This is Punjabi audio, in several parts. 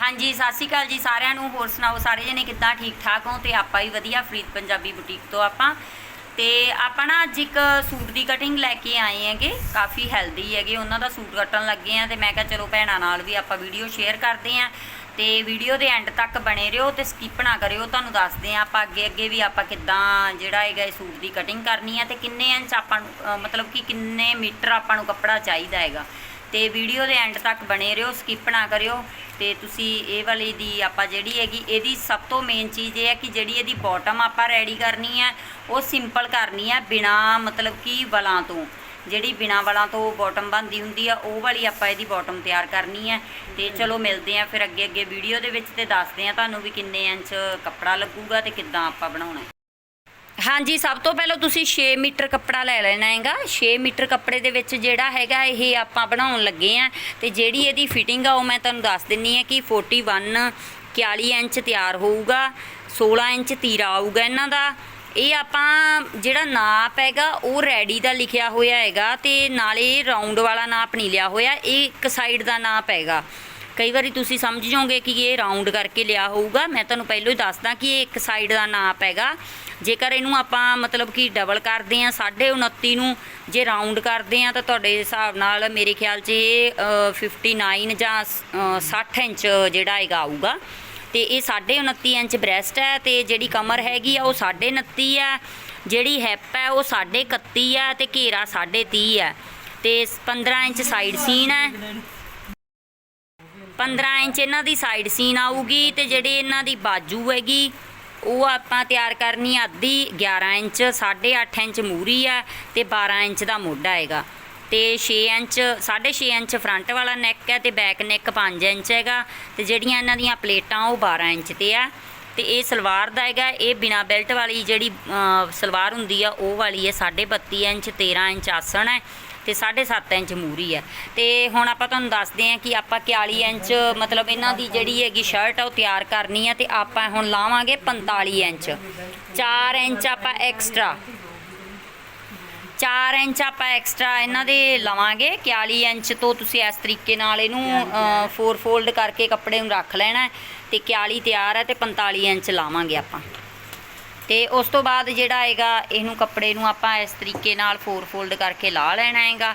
ਹਾਂਜੀ, ਸਤਿ ਸ਼੍ਰੀ ਅਕਾਲ ਜੀ ਸਾਰਿਆਂ ਨੂੰ। ਹੋਰ ਸੁਣਾਓ, ਸਾਰੇ ਜਣੇ ਕਿੱਦਾਂ? ਠੀਕ ਠਾਕ ਹੋ? ਤੇ ਆਪਾਂ ਵੀ ਵਧੀਆ, ਫਰੀਦ ਪੰਜਾਬੀ ਬੁਟੀਕ ਤੋਂ ਆਪਾਂ। ਤੇ ਆਪਾਂ ਨਾ ਅੱਜ ਇੱਕ ਸੂਟ ਦੀ ਕਟਿੰਗ ਲੈ ਕੇ ਆਏ ਹੈਗੇ। ਕਾਫੀ ਹੈਲਦੀ ਹੈਗੇ। ਉਹਨਾਂ ਦਾ ਸੂਟ ਕੱਟਣ ਲੱਗੇ ਆ ਤੇ ਮੈਂ ਕਿਹਾ ਚਲੋ ਭੈਣਾਂ ਨਾਲ ਵੀ ਆਪਾਂ ਵੀਡੀਓ ਸ਼ੇਅਰ ਕਰਦੇ ਆ ਤੇ ਵੀਡੀਓ ਦੇ ਐਂਡ ਤੱਕ ਬਣੇ ਰਹੋ ਤੇ ਸਕਿਪ ਨਾ ਕਰਿਓ। ਤੁਹਾਨੂੰ ਦੱਸਦੇ ਆ ਆਪਾਂ ਅੱਗੇ ਅੱਗੇ ਵੀ ਆਪਾਂ ਕਿੱਦਾਂ ਜਿਹੜਾ ਹੈਗਾ ਇਹ ਸੂਟ ਦੀ ਕਟਿੰਗ ਕਰਨੀ ਹੈ ਤੇ ਕਿੰਨੇ ਇੰਚ ਆਪਾਂ ਨੂੰ ਮਤਲਬ ਕਿ ਕਿੰਨੇ ਮੀਟਰ ਆਪਾਂ ਨੂੰ ਕੱਪੜਾ ਚਾਹੀਦਾ ਹੈਗਾ। ਤੇ ਵੀਡੀਓ ਦੇ ਐਂਡ ਤੱਕ ਬਣੇ ਰਹੋ ਸਕਿਪ ਨਾ ਕਰਿਓ ਤੇ ਤੁਸੀਂ ਇਹ ਵਾਲੀ ਦੀ ਆਪਾਂ ਜਿਹੜੀ ਹੈਗੀ ਇਹਦੀ ਸਭ ਤੋਂ ਮੇਨ ਚੀਜ਼ ਇਹ ਹੈ ਕਿ ਜਿਹੜੀ ਇਹਦੀ ਬਾਟਮ ਆਪਾਂ ਰੈਡੀ ਕਰਨੀ ਹੈ ਉਹ ਸਿੰਪਲ ਕਰਨੀ ਹੈ ਬਿਨਾ ਮਤਲਬ ਕਿ ਵਲਾਂ ਤੋਂ। ਜਿਹੜੀ ਬਿਨਾ ਵਲਾਂ ਤੋਂ ਬਾਟਮ ਬਣਦੀ ਹੁੰਦੀ ਆ ਉਹ ਵਾਲੀ ਆਪਾਂ ਇਹਦੀ ਬਾਟਮ ਤਿਆਰ ਕਰਨੀ ਹੈ। ਤੇ ਚਲੋ ਮਿਲਦੇ ਆ ਫਿਰ ਅੱਗੇ ਅੱਗੇ ਵੀਡੀਓ ਦੇ ਵਿੱਚ ਤੇ ਦੱਸਦੇ ਆ ਤੁਹਾਨੂੰ ਵੀ ਕਿੰਨੇ ਇੰਚ ਕੱਪੜਾ ਲੱਗੂਗਾ ਤੇ ਕਿੱਦਾਂ ਆਪਾਂ ਬਣਾਉਣਾ ਹੈ। ਹਾਂਜੀ, ਸਭ ਤੋਂ ਪਹਿਲਾਂ ਤੁਸੀਂ 6 ਮੀਟਰ ਕੱਪੜਾ ਲੈ ਲੈਣਾ ਹੈਗਾ। 6 ਮੀਟਰ ਕੱਪੜੇ ਦੇ ਵਿੱਚ ਜਿਹੜਾ ਹੈਗਾ, ਇਹ ਆਪਾਂ ਬਣਾਉਣ ਲੱਗੇ ਆ ਤੇ ਜਿਹੜੀ ਇਹਦੀ ਫਿਟਿੰਗ ਆ, ਉਹ ਮੈਂ ਤੁਹਾਨੂੰ ਦੱਸ ਦਿੰਨੀ ਆ ਕਿ 41 41 ਇੰਚ ਤਿਆਰ ਹੋਊਗਾ 16 ਇੰਚ ਤੀਰਾ ਆਊਗਾ ਇਹਨਾਂ ਦਾ। ਇਹ ਆਪਾਂ ਜਿਹੜਾ ਨਾਪ ਹੈਗਾ, ਉਹ ਰੈਡੀ ਦਾ ਲਿਖਿਆ ਹੋਇਆ ਹੈਗਾ ਤੇ ਨਾਲੇ ਰਾਉਂਡ ਵਾਲਾ ਨਾਪ ਨਹੀਂ ਲਿਆ ਹੋਇਆ, ਇਹ ਇੱਕ ਸਾਈਡ ਦਾ ਨਾਪ ਹੈਗਾ। ਕਈ ਵਾਰੀ ਤੁਸੀਂ ਸਮਝ ਜਾਓਗੇ ਕਿ ਇਹ ਰਾਉਂਡ ਕਰਕੇ ਲਿਆ ਹੋਊਗਾ। ਮੈਂ ਤੁਹਾਨੂੰ ਪਹਿਲਾਂ ਹੀ ਦੱਸਦਾ ਕਿ ਇਹ ਇੱਕ ਸਾਈਡ ਦਾ ਨਾਪ ਹੈਗਾ। ਜੇਕਰ ਇਹਨੂੰ ਆਪਾਂ ਮਤਲਬ ਕਿ ਡਬਲ ਕਰਦੇ ਆ 29.5 ਨੂੰ ਜੇ ਰਾਉਂਡ ਕਰਦੇ ਆ ਤਾਂ ਤੁਹਾਡੇ ਹਿਸਾਬ ਨਾਲ ਮੇਰੇ ਖਿਆਲ 'ਚ ਇਹ ਅ, 59 ਜਾਂ ਅ, 60 ਇੰਚ ਜਿਹੜਾ ਹੈਗਾ ਆਊਗਾ। ਤੇ ਇਹ 29.5 ਇੰਚ ਬ੍ਰੈਸਟ ਹੈ ਤੇ ਜਿਹੜੀ ਕਮਰ ਹੈਗੀ ਆ ਉਹ 29.5 ਹੈ। ਜਿਹੜੀ ਹੈਪ ਹੈ ਉਹ 31 ਹੈ ਤੇ ਘੇਰਾ 30 ਹੈ। ਤੇ 15 ਇੰਚ ਸਾਈਡ ਸੀਨ ਹੈ। 15 ਇੰਚ ਇਹਨਾਂ ਦੀ ਸਾਈਡ ਸੀਨ ਆਊਗੀ ਤੇ ਜਿਹੜੇ ਇਹਨਾਂ ਦੀ ਬਾਜੂ ਹੈਗੀ ਉਹ ਆਪਾਂ ਤਿਆਰ ਕਰਨੀ ਆ ਅੱਧੀ 11 ਇੰਚ 8.5 ਇੰਚ ਮੂਰੀ ਆ ਤੇ 12 ਇੰਚ ਦਾ ਮੋਢਾ ਹੈਗਾ। ਤੇ 6 ਇੰਚ 6.5 ਇੰਚ ਫਰੰਟ ਵਾਲਾ ਨੈਕ ਹੈ ਤੇ ਬੈਕ ਨੈਕ 5 ਇੰਚ ਹੈਗਾ। ਤੇ ਜਿਹੜੀਆਂ ਇਹਨਾਂ ਦੀਆਂ ਪਲੇਟਾਂ ਉਹ 12 ਇੰਚ ਤੇ ਆ। ਤੇ ਇਹ ਸਲਵਾਰ ਦਾ ਹੈਗਾ, ਇਹ ਬਿਨਾ ਬੈਲਟ ਵਾਲੀ ਜਿਹੜੀ ਸਲਵਾਰ ਹੁੰਦੀ ਆ, ਉਹ ਵਾਲੀ ਹੈ 32.5 ਇੰਚ 13 ਇੰਚ ਆਸਣ ਹੈ। ਤੇ 7.5 ਇੰਚ ਮੂਰੀ ਹੈ। ਤੇ ਹੁਣ ਆਪਾਂ ਤੁਹਾਨੂੰ ਦੱਸਦੇ ਹਾਂ ਕਿ ਆਪਾਂ 41 ਇੰਚ ਮਤਲਬ ਇਹਨਾਂ ਦੀ ਜਿਹੜੀ ਹੈਗੀ ਸ਼ਰਟ ਆ ਉਹ ਤਿਆਰ ਕਰਨੀ ਹੈ ਤੇ ਆਪਾਂ ਹੁਣ ਲਾਵਾਂਗੇ 45 ਇੰਚ। 4 ਇੰਚ ਆਪਾਂ ਐਕਸਟਰਾ 4 ਇੰਚ ਆਪਾਂ ਐਕਸਟਰਾ ਇਹਨਾਂ ਦੇ ਲਵਾਂਗੇ। 41 ਇੰਚ ਤੋਂ ਤੁਸੀਂ ਇਸ ਤਰੀਕੇ ਨਾਲ ਇਹਨੂੰ ਫੋਰ ਫੋਲਡ ਕਰਕੇ ਕੱਪੜੇ ਨੂੰ ਰੱਖ ਲੈਣਾ ਹੈ ਤੇ 41 ਤਿਆਰ ਹੈ ਤੇ 45 ਇੰਚ ਲਾਵਾਂਗੇ ਆਪਾਂ। ਤੇ ਉਸ ਤੋਂ ਬਾਅਦ ਜਿਹੜਾ ਹੈਗਾ, ਇਹਨੂੰ ਕੱਪੜੇ ਨੂੰ ਆਪਾਂ ਇਸ ਤਰੀਕੇ ਨਾਲ ਫੋਰ ਫੋਲਡ ਕਰਕੇ ਲਾ ਲੈਣਾ ਹੈਗਾ।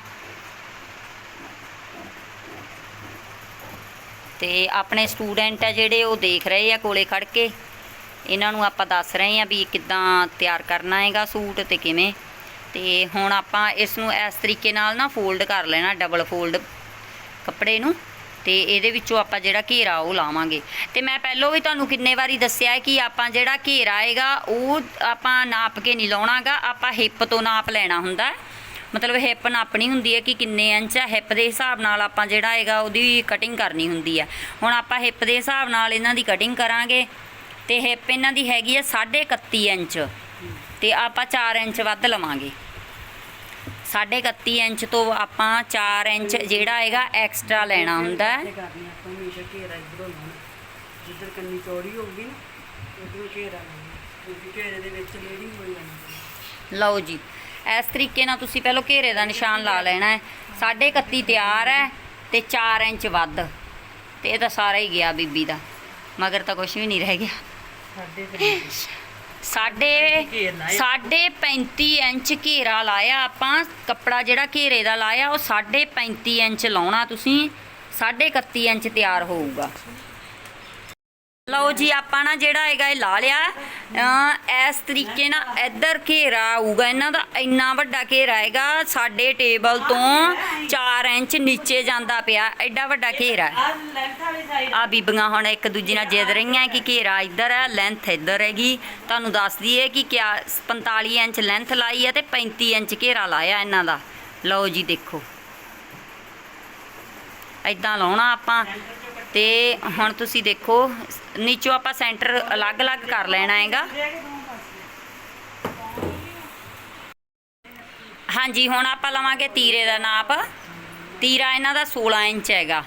ਤੇ ਆਪਣੇ ਸਟੂਡੈਂਟ ਆ ਜਿਹੜੇ, ਉਹ ਦੇਖ ਰਹੇ ਆ ਕੋਲੇ ਖੜ ਕੇ। ਇਹਨਾਂ ਨੂੰ ਆਪਾਂ ਦੱਸ ਰਹੇ ਆ ਵੀ ਕਿੱਦਾਂ ਤਿਆਰ ਕਰਨਾ ਹੈਗਾ ਸੂਟ ਤੇ ਕਿਵੇਂ। ਤੇ ਹੁਣ ਆਪਾਂ ਇਸ ਨੂੰ ਇਸ ਤਰੀਕੇ ਨਾਲ ਨਾ ਫੋਲਡ ਕਰ ਲੈਣਾ ਡਬਲ ਫੋਲਡ ਕੱਪੜੇ ਨੂੰ। ਤੇ ਇਹਦੇ ਵਿੱਚੋਂ ਆਪਾਂ ਜਿਹੜਾ ਘੇਰਾ ਉਹ ਲਾਵਾਂਗੇ। ਤੇ ਮੈਂ ਪਹਿਲਾਂ ਵੀ ਤੁਹਾਨੂੰ ਕਿੰਨੇ ਵਾਰੀ ਦੱਸਿਆ ਹੈ ਕਿ ਆਪਾਂ ਜਿਹੜਾ ਘੇਰਾ ਹੈਗਾ, ਉਹ ਆਪਾਂ ਨਾਪ ਕੇ ਨਹੀਂ ਲਾਉਣਾਗਾ, ਆਪਾਂ ਹਿੱਪ ਤੋਂ ਨਾਪ ਲੈਣਾ ਹੁੰਦਾ। ਹੈ। ਮਤਲਬ ਹਿੱਪ ਨਾਪਣੀ ਹੁੰਦੀ ਹੈ ਕਿ ਕਿੰਨੇ ਇੰਚ ਹੈ ਹਿੱਪ ਦੇ ਹਿਸਾਬ ਨਾਲ ਆਪਾਂ ਜਿਹੜਾ ਹੈਗਾ ਉਹਦੀ ਕਟਿੰਗ ਕਰਨੀ ਹੁੰਦੀ ਹੈ ਹੁਣ ਆਪਾਂ ਹਿੱਪ ਦੇ ਹਿਸਾਬ ਨਾਲ ਇਹਨਾਂ ਦੀ ਕਟਿੰਗ ਕਰਾਂਗੇ, ਤੇ ਹਿੱਪ ਇਹਨਾਂ ਦੀ ਹੈਗੀ ਹੈ 31 ਇੰਚ। ਤੇ ਆਪਾਂ 4 ਇੰਚ ਵੱਧ ਲਵਾਂਗੇ। 31 ਇੰਚ ਤੋਂ ਆਪਾਂ 4 ਇੰਚ ਜਿਹੜਾ ਹੈਗਾ ਐਕਸਟਰਾ ਲੈਣਾ ਹੁੰਦਾ ਹੈ। ਇਹ ਕਰਨੀ ਆਪਾਂ ਹਮੇਸ਼ਾ ਘੇਰਾ ਇਧਰੋਂ ਲਾਉਣਾ ਜਿੱਧਰ ਕੰਨੀ ਚੌੜੀ ਹੋਊਗੀ ਨਾ ਉਧਰੋਂ ਘੇਰਾ ਲਾਉਣਾ ਕਿਉਂਕਿ ਘੇਰੇ ਦੇ ਵਿੱਚ ਲੇਡਿੰਗ ਹੋ ਜਾਂਦੀ ਹੈ ਲਓ ਜੀ ਇਸ ਤਰੀਕੇ ਨਾਲ ਤੁਸੀਂ ਪਹਿਲਾਂ ਘੇਰੇ ਦਾ ਨਿਸ਼ਾਨ ਲਾ ਲੈਣਾ ਹੈ। 31 ਤਿਆਰ ਹੈ ਤੇ 4 ਇੰਚ ਵੱਧ। ਤੇ ਇਹ ਤਾਂ ਸਾਰਾ ਹੀ ਗਿਆ ਬੀਬੀ ਦਾ ਮਗਰ ਤਾਂ ਕੁਝ ਵੀ ਨਹੀਂ ਰਹਿ ਗਿਆ। ਸਾਡੇ ਸਾਡੇ ਘੇਰ ਲਾਇਆ। ਸਾਡੇ 35 ਇੰਚ ਘੇਰਾ ਲਾਇਆ ਆਪਾਂ, ਕੱਪੜਾ ਜਿਹੜਾ ਘੇਰੇ ਦਾ ਲਾਇਆ, ਉਹ ਸਾਡੇ 35 ਇੰਚ ਲਾਉਣਾ ਤੁਸੀਂ 31 ਇੰਚ ਤਿਆਰ ਹੋਊਗਾ ਲਓ ਜੀ, ਆਪਾਂ ਨਾ ਜਿਹੜਾ ਹੈਗਾ ਇਹ ਲਾ ਲਿਆ। ਇਸ ਤਰੀਕੇ ਨਾਲ ਇੱਧਰ ਘੇਰਾ ਆਊਗਾ। ਇਹਨਾਂ ਦਾ ਇੰਨਾ ਵੱਡਾ ਘੇਰਾ ਹੈਗਾ, ਸਾਡੇ ਟੇਬਲ ਤੋਂ 4 ਇੰਚ ਨੀਚੇ ਜਾਂਦਾ ਪਿਆ। ਐਡਾ ਵੱਡਾ ਘੇਰਾ ਹੈ। ਆ ਬੀਬੀਆਂ ਹੁਣ ਇੱਕ ਦੂਜੀ ਨਾਲ ਜਿੱਦ ਰਹੀਆਂ ਕਿ ਘੇਰਾ ਇੱਧਰ ਹੈ ਲੈਂਥ ਇੱਧਰ ਹੈਗੀ। ਤੁਹਾਨੂੰ ਦੱਸ ਦਈਏ ਕਿ ਕਿਆ 45 ਇੰਚ ਲੈਂਥ ਲਾਈ ਹੈ ਤੇ 35 ਇੰਚ ਘੇਰਾ ਲਾਇਆ ਇਹਨਾਂ ਦਾ। ਲਓ ਜੀ, ਦੇਖੋ। ਐਦਾਂ ਲਾਉਣਾ ਆਪਾਂ। ਤੇ ਹੁਣ ਤੁਸੀਂ ਦੇਖੋ, ਨੀਚੋਂ ਆਪਾਂ ਸੈਂਟਰ ਅਲੱਗ-ਅਲੱਗ ਕਰ ਲੈਣਾ ਹੈਗਾ। ਹਾਂਜੀ, ਹੁਣ ਆਪਾਂ ਲਵਾਂਗੇ ਤੀਰੇ ਦਾ ਨਾਪ। ਤੀਰਾ ਇਹਨਾਂ ਦਾ 16 ਇੰਚ ਹੈਗਾ।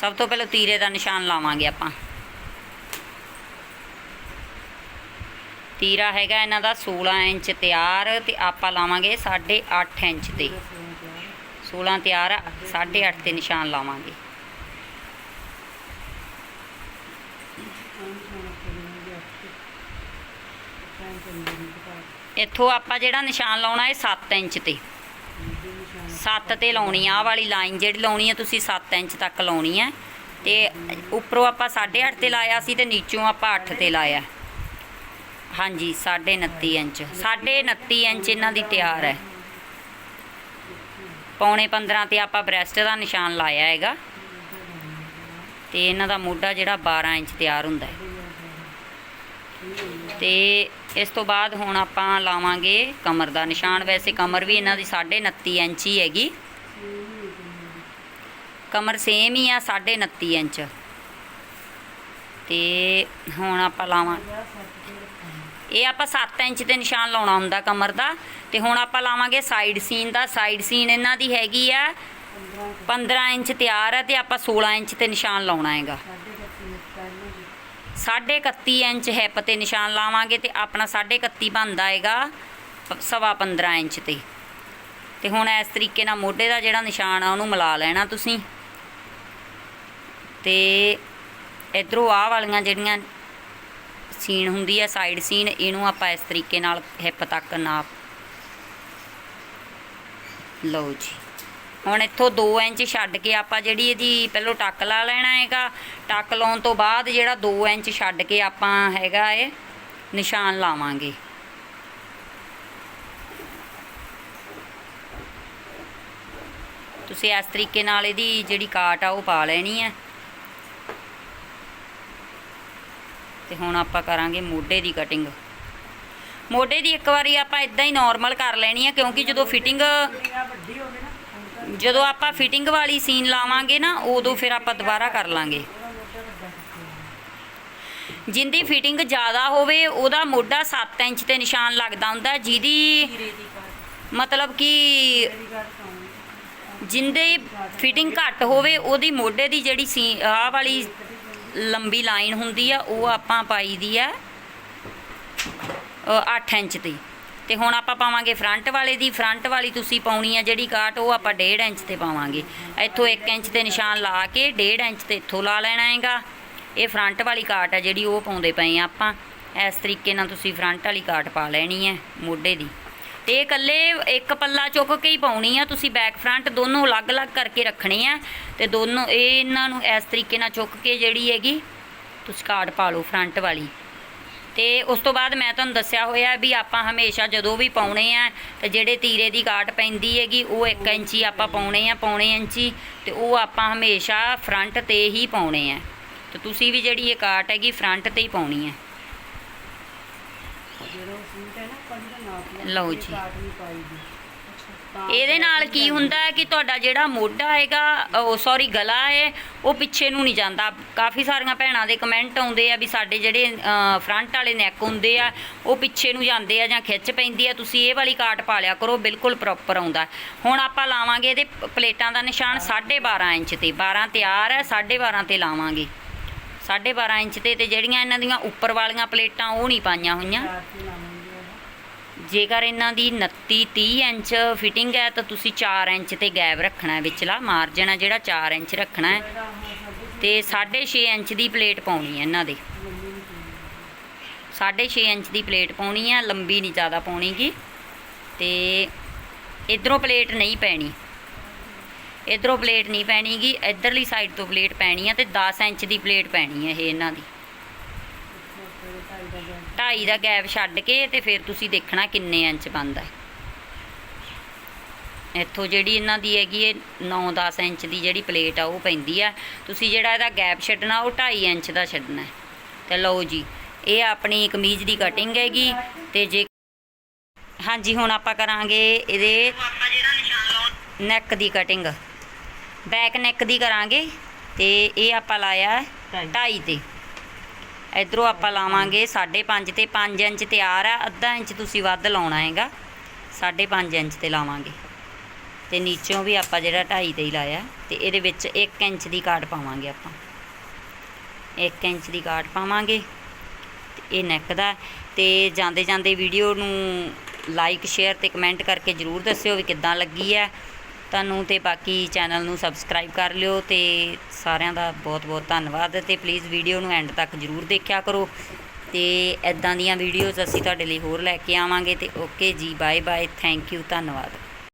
ਸਭ ਤੋਂ ਪਹਿਲਾਂ ਤੀਰੇ ਦਾ ਨਿਸ਼ਾਨ ਲਾਵਾਂਗੇ ਆਪਾਂ। ਤੀਰਾ ਹੈਗਾ ਇਹਨਾਂ ਦਾ 16 ਇੰਚ ਤਿਆਰ ਤੇ ਆਪਾਂ ਲਾਵਾਂਗੇ 8.5 ਇੰਚ ਤੇ 16 ਤਿਆਰ 8.5 ਤੇ ਨਿਸ਼ਾਨ ਲਾਵਾਂਗੇ ਇੰਚ ਅੰਦਰ ਨੂੰ ਘਟਾ ਇੱਥੋਂ ਆਪਾਂ ਜਿਹੜਾ ਨਿਸ਼ਾਨ ਲਾਉਣਾ ਹੈ 7 ਇੰਚ ਤੇ। ਦੇ 7 ਤੇ ਲਾਉਣੀ ਆ, ਆਹ ਵਾਲੀ ਲਾਈਨ ਜਿਹੜੀ ਲਾਉਣੀ ਹੈ ਤੁਸੀਂ 7 ਇੰਚ ਤੱਕ ਲਾਉਣੀ ਹੈ ਤੇ ਉੱਪਰੋਂ ਆਪਾਂ 8.5 ਤੇ ਲਾਇਆ ਸੀ ਤੇ ਨੀਚੋਂ ਆਪਾਂ 8 ਤੇ ਲਾਇਆ। ਹਾਂਜੀ 29.5 ਇੰਚ। 29.5 ਇੰਚ ਇਹਨਾਂ ਦੀ ਤਿਆਰ ਹੈ। ਪੌਣੇ 15 ਤੇ ਆਪਾਂ ਬ੍ਰੈਸਟ ਦਾ ਨਿਸ਼ਾਨ ਲਾਇਆ ਹੈਗਾ। ਤੇ ਇਹਨਾਂ ਦਾ ਮੋਢਾ ਜਿਹੜਾ 12 ਇੰਚ ਤਿਆਰ ਹੁੰਦਾ ਹੈ। ਤੇ ਇਸ ਤੋਂ ਬਾਅਦ ਹੁਣ ਆਪਾਂ ਲਾਵਾਂਗੇ ਕਮਰ ਦਾ ਨਿਸ਼ਾਨ। ਵੈਸੇ ਕਮਰ ਵੀ ਇਹਨਾਂ ਦੀ 29.5 ਇੰਚ ਹੀ ਹੈਗੀ। ਕਮਰ ਸੇਮ ਹੀ ਆ 29.5 ਇੰਚ। ਤੇ ਹੁਣ ਆਪਾਂ ਲਾਵਾਂ ਇਹ ਆਪਾਂ 7 ਇੰਚ ਤੇ ਨਿਸ਼ਾਨ ਲਾਉਣਾ ਹੁੰਦਾ ਕਮਰ ਦਾ। ਤੇ ਹੁਣ ਆਪਾਂ ਲਾਵਾਂਗੇ ਸਾਈਡ ਸੀਨ ਦਾ। ਸਾਈਡ ਸੀਨ ਇਹਨਾਂ ਦੀ ਹੈਗੀ ਆ 15 ਇੰਚ ਤਿਆਰ ਹੈ ਤੇ ਆਪਾਂ 16 ਇੰਚ ਤੇ ਨਿਸ਼ਾਨ ਲਾਉਣਾ ਹੈਗਾ। ਸਾਡੇ ਬੱਤੀ ਨੂੰ ਕਰਨਾ ਜੀ 31 ਇੰਚ ਹਿੱਪ ਤੇ ਨਿਸ਼ਾਨ ਲਾਵਾਂਗੇ ਤੇ ਆਪਣਾ 31 ਬਣਦਾ ਹੈਗਾ ਸਵਾ 15 ਇੰਚ ਤੇ। ਤੇ ਹੁਣ ਇਸ ਤਰੀਕੇ ਨਾਲ ਮੋਢੇ ਦਾ ਜਿਹੜਾ ਨਿਸ਼ਾਨ ਆ, ਉਹਨੂੰ ਮਿਲਾ ਲੈਣਾ ਤੁਸੀਂ। ਤੇ ਇਧਰੋਂ ਆਹ ਵਾਲੀਆਂ ਜਿਹੜੀਆਂ ਸੀਨ ਹੁੰਦੀ ਹੈ ਸਾਈਡ ਸੀਨ, ਇਹਨੂੰ ਆਪਾਂ ਇਸ ਤਰੀਕੇ ਨਾਲ ਹਿੱਪ ਤੱਕ ਨਾਪ। ਲਓ ਜੀ। ਹੁਣ ਇੱਥੋਂ 2 ਇੰਚ ਛੱਡ ਕੇ ਆਪਾਂ ਜਿਹੜੀ ਇਹਦੀ ਪਹਿਲਾਂ ਟੱਕ ਲਾ ਲੈਣਾ ਹੈਗਾ, ਟੱਕ ਲਾਉਣ ਤੋਂ ਬਾਅਦ ਜਿਹੜਾ 2 ਇੰਚ ਛੱਡ ਕੇ ਆਪਾਂ ਹੈਗਾ ਇਹ ਨਿਸ਼ਾਨ ਲਾਵਾਂਗੇ। ਤੁਸੀਂ ਇਸ ਤਰੀਕੇ ਨਾਲ ਇਹਦੀ ਜਿਹੜੀ ਕਾਟ ਆ ਉਹ ਪਾ ਲੈਣੀ ਹੈ ਤੇ ਹੁਣ ਆਪਾਂ ਕਰਾਂਗੇ ਮੋਢੇ ਦੀ ਕਟਿੰਗ ਮੋਢੇ ਦੀ ਇੱਕ ਵਾਰੀ ਆਪਾਂ ਇਦਾਂ ਹੀ ਨਾਰਮਲ ਕਰ ਲੈਣੀ ਹੈ ਕਿਉਂਕਿ ਜਦੋਂ ਫਿਟਿੰਗ ਵੱਡੀ ਹੋਵੇ ਜਦੋਂ ਆਪਾਂ ਫਿਟਿੰਗ ਵਾਲੀ ਸੀਨ ਲਾਵਾਂਗੇ ਨਾ, ਉਦੋਂ ਫਿਰ ਆਪਾਂ ਦੁਬਾਰਾ ਕਰ ਲਾਂਗੇ। ਉਹਦਾ ਜਿੰਦੀ ਫਿਟਿੰਗ ਜ਼ਿਆਦਾ ਹੋਵੇ, ਉਹਦਾ ਮੋਢਾ 7 ਇੰਚ ਤੇ ਨਿਸ਼ਾਨ ਲੱਗਦਾ ਹੁੰਦਾ, ਜਿਹਦੀ ਮਤਲਬ ਕਿ ਮੇਰੀ ਜਿੰਦੇ ਫਿਟਿੰਗ ਘੱਟ ਹੋਵੇ, ਉਹਦੀ ਮੋਢੇ ਦੀ ਜਿਹੜੀ ਸੀ, ਆਹ ਵਾਲੀ ਲੰਬੀ ਲਾਈਨ ਹੁੰਦੀ ਆ, ਉਹ ਆਪਾਂ ਪਾਈ ਦੀ ਆ 8 ਇੰਚ ਦੀ। ਤੇ ਹੁਣ ਆਪਾਂ ਪਾਵਾਂਗੇ ਫਰੰਟ ਵਾਲੇ ਦੀ। ਫਰੰਟ ਵਾਲੀ ਤੁਸੀਂ ਪਾਉਣੀ ਆ ਜਿਹੜੀ ਕਾਟ, ਉਹ ਆਪਾਂ 1.5 ਇੰਚ ਤੇ ਪਾਵਾਂਗੇ। ਇੱਥੋਂ 1 ਇੰਚ ਤੇ ਨਿਸ਼ਾਨ ਲਾ ਕੇ 1.5 ਇੰਚ ਤੇ ਇੱਥੋਂ ਲਾ ਲੈਣਾ ਹੈਗਾ। ਇਹ ਫਰੰਟ ਵਾਲੀ ਕਾਟ ਆ ਜਿਹੜੀ ਉਹ ਪਾਉਂਦੇ ਪਏ ਆ ਆਪਾਂ। ਇਸ ਤਰੀਕੇ ਨਾਲ ਤੁਸੀਂ ਫਰੰਟ ਵਾਲੀ ਕਾਟ ਪਾ ਲੈਣੀ ਹੈ ਮੋਢੇ ਦੀ। ਤੇ ਇਹ ਇਕੱਲੇ ਇੱਕ ਪੱਲਾ ਚੁੱਕ ਕੇ ਹੀ ਪਾਉਣੀ ਆ। ਤੁਸੀਂ ਬੈਕ ਫਰੰਟ ਦੋਨੋਂ ਅਲੱਗ-ਅਲੱਗ ਕਰਕੇ ਰੱਖਣੇ ਆ। ਤੇ ਦੋਨੋਂ ਇਹ ਇਹਨਾਂ ਨੂੰ ਇਸ ਤਰੀਕੇ ਨਾਲ ਚੁੱਕ ਕੇ ਜਿਹੜੀ ਹੈਗੀ, ਤੁਸੀਂ ਕਾਟ ਪਾ ਲਓ ਫਰੰਟ ਵਾਲੀ। ਤੇ ਉਸ ਤੋਂ ਬਾਅਦ ਮੈਂ ਤੁਹਾਨੂੰ ਦੱਸਿਆ ਹੋਇਆ ਵੀ ਆਪਾਂ ਹਮੇਸ਼ਾ ਜਦੋਂ ਵੀ ਪਾਉਣੇ ਆ ਤੇ ਜਿਹੜੇ ਤੀਰੇ ਦੀ ਕਾਟ ਪੈਂਦੀ ਹੈਗੀ ਉਹ 1 ਇੰਚੀ ਆਪਾਂ ਪਾਉਣੇ ਆ ਪੌਣੇ ਇੰਚੀ ਤੇ ਉਹ ਆਪਾਂ ਹਮੇਸ਼ਾ ਫਰੰਟ ਤੇ ਹੀ ਪਾਉਣੇ ਆ। ਤੇ ਤੁਸੀਂ ਵੀ ਜਿਹੜੀ ਇਹ ਕਾਟ ਹੈਗੀ ਫਰੰਟ ਤੇ ਹੀ ਪਾਉਣੀ ਹੈ ਲਓ ਜੀ। ਇਹਦੇ ਨਾਲ ਕੀ ਹੁੰਦਾ ਹੈ ਕਿ ਤੁਹਾਡਾ ਜਿਹੜਾ ਮੋਢਾ ਹੈਗਾ ਉਹ ਸੌਰੀ ਗਲਾ ਹੈ ਉਹ ਪਿੱਛੇ ਨੂੰ ਨਹੀਂ ਜਾਂਦਾ। ਕਾਫੀ ਸਾਰੀਆਂ ਭੈਣਾਂ ਦੇ ਕਮੈਂਟ ਆਉਂਦੇ ਆ ਵੀ ਸਾਡੇ ਜਿਹੜੇ ਫਰੰਟ ਵਾਲੇ ਨੈਕ ਹੁੰਦੇ ਆ ਉਹ ਪਿੱਛੇ ਨੂੰ ਜਾਂਦੇ ਆ ਜਾਂ ਖਿੱਚ ਪੈਂਦੀ ਆ। ਤੁਸੀਂ ਇਹ ਵਾਲੀ ਕਾਟ ਪਾ ਲਿਆ ਕਰੋ ਬਿਲਕੁਲ ਪ੍ਰੋਪਰ ਆਉਂਦਾ। ਹੁਣ ਆਪਾਂ ਲਾਵਾਂਗੇ ਇਹਦੇ ਪਲੇਟਾਂ ਦਾ ਨਿਸ਼ਾਨ 12.5 ਇੰਚ ਤੇ। 12 ਤਿਆਰ ਹੈ 12.5 ਤੇ ਲਾਵਾਂਗੇ। 12.5 ਇੰਚ ਤੇ ਤੇ ਜਿਹੜੀਆਂ ਇਹਨਾਂ ਦੀਆਂ ਉੱਪਰ ਵਾਲੀਆਂ ਪਲੇਟਾਂ ਉਹ ਨਹੀਂ ਪਾਈਆਂ ਹੋਈਆਂ। ਜੇਕਰ ਇਹਨਾਂ ਦੀ 29 30 ਇੰਚ ਫਿਟਿੰਗ ਹੈ, ਤਾਂ ਤੁਸੀਂ 4 ਇੰਚ ਤੇ ਗੈਪ ਰੱਖਣਾ ਹੈ ਵਿਚਲਾ। ਮਾਰਜਨ ਹੈ ਜਿਹੜਾ 4 ਇੰਚ ਰੱਖਣਾ ਹੈ। ਇਹਦਾ ਆਹ ਤੇ 6.5 ਇੰਚ ਦੀ ਪਲੇਟ ਪਾਉਣੀ ਹੈ ਇਹਨਾਂ ਦੇ। ਲੰਮੀ ਨਹੀਂ 6.5 ਇੰਚ ਦੀ ਪਲੇਟ ਪਾਉਣੀ ਹੈ, ਲੰਬੀ ਨਹੀਂ ਜ਼ਿਆਦਾ ਪਾਉਣੀ ਪਾਉਣੀਗੀ। ਤੇ ਇਧਰੋਂ ਪਲੇਟ ਨਹੀਂ ਪੈਣੀ। ਇਧਰੋਂ ਪਲੇਟ ਨਹੀਂ ਪੈਣੀਗੀ, ਇਧਰਲੀ ਸਾਈਡ ਤੋਂ ਪਲੇਟ ਪੈਣੀ ਹੈ ਤੇ 10 ਇੰਚ ਦੀ ਪਲੇਟ ਪੈਣੀ ਹੈ ਇਹ ਇਹਨਾਂ ਦੀ। ਢਾਈ ਦਾ ਗੈਪ ਛੱਡ ਕੇ ਤੇ ਫਿਰ ਤੁਸੀਂ ਦੇਖਣਾ ਕਿੰਨੇ ਇੰਚ ਬਣਦਾ ਇੱਥੋਂ ਜਿਹੜੀ ਇਹਨਾਂ ਦੀ ਹੈਗੀ ਇਹ 9-10 ਇੰਚ ਦੀ ਜਿਹੜੀ ਪਲੇਟ ਆ, ਉਹ ਪੈਂਦੀ ਆ ਤੁਸੀਂ ਜਿਹੜਾ ਇਹਦਾ ਗੈਪ ਛੱਡਣਾ, ਉਹ 2.5 ਇੰਚ ਦਾ ਛੱਡਣਾ ਹੈ। ਤੇ ਲਓ ਜੀ, ਇਹ ਆਪਣੀ ਕਮੀਜ਼ ਦੀ ਕਟਿੰਗ ਹੈਗੀ ਤੇ ਜੇ ਹਾਂਜੀ, ਹੁਣ ਆਪਾਂ ਕਰਾਂਗੇ ਇਹਦੇ ਆਪਾਂ ਨੈਕ ਦੀ ਕਟਿੰਗ ਬੈਕ ਨੈਕ ਦੀ ਕਰਾਂਗੇ ਤੇ ਇਹ ਆਪਾਂ ਲਾਇਆ ਢਾਈ। 2.5 ਤੇ ਇਧਰੋਂ ਆਪਾਂ ਲਾਵਾਂਗੇ 5.5 ਤੇ 5 ਇੰਚ ਤਿਆਰ ਆ, ਅੱਧਾ ਇੰਚ ਤੁਸੀਂ ਵੱਧ ਲਾਉਣਾ ਹੈਗਾ 5.5 ਇੰਚ ਤੇ ਲਾਵਾਂਗੇ। ਤੇ ਨੀਚੋਂ ਵੀ ਆਪਾਂ ਜਿਹੜਾ 2.5 ਤੇ ਹੀ ਲਾਇਆ, ਤੇ ਇਹਦੇ ਵਿੱਚ 1 ਇੰਚ ਦੀ ਕਾਟ ਪਾਵਾਂਗੇ ਆਪਾਂ। 1 ਇੰਚ ਦੀ ਕਾਟ ਪਾਵਾਂਗੇ ਇਹ ਨੈਕ ਦਾ ਤੇ ਜਾਂਦੇ ਜਾਂਦੇ ਵੀਡੀਓ ਨੂੰ ਲਾਈਕ ਸ਼ੇਅਰ ਤੇ ਕਮੈਂਟ ਕਰਕੇ ਜਰੂਰ ਦੱਸਿਓ ਵੀ ਕਿੱਦਾਂ ਲੱਗੀ ਹੈ। ਤੁਹਾਨੂੰ ਤੇ ਬਾਕੀ ਚੈਨਲ ਨੂੰ ਸਬਸਕ੍ਰਾਈਬ ਕਰ ਲਿਓ ਤੇ ਸਾਰਿਆਂ ਦਾ ਬਹੁਤ ਬਹੁਤ ਧੰਨਵਾਦ ਤੇ ਪਲੀਜ਼ ਵੀਡੀਓ ਨੂੰ ਐਂਡ ਤੱਕ ਜਰੂਰ ਦੇਖਿਆ ਕਰੋ। ਤੇ ਐਦਾਂ ਦੀਆਂ ਵੀਡੀਓਜ਼ ਅਸੀਂ ਤੁਹਾਡੇ ਲਈ ਹੋਰ ਲੈ ਕੇ ਆਵਾਂਗੇ ਤੇ ਓਕੇ ਜੀ ਬਾਏ ਬਾਏ ਥੈਂਕ ਯੂ ਧੰਨਵਾਦ।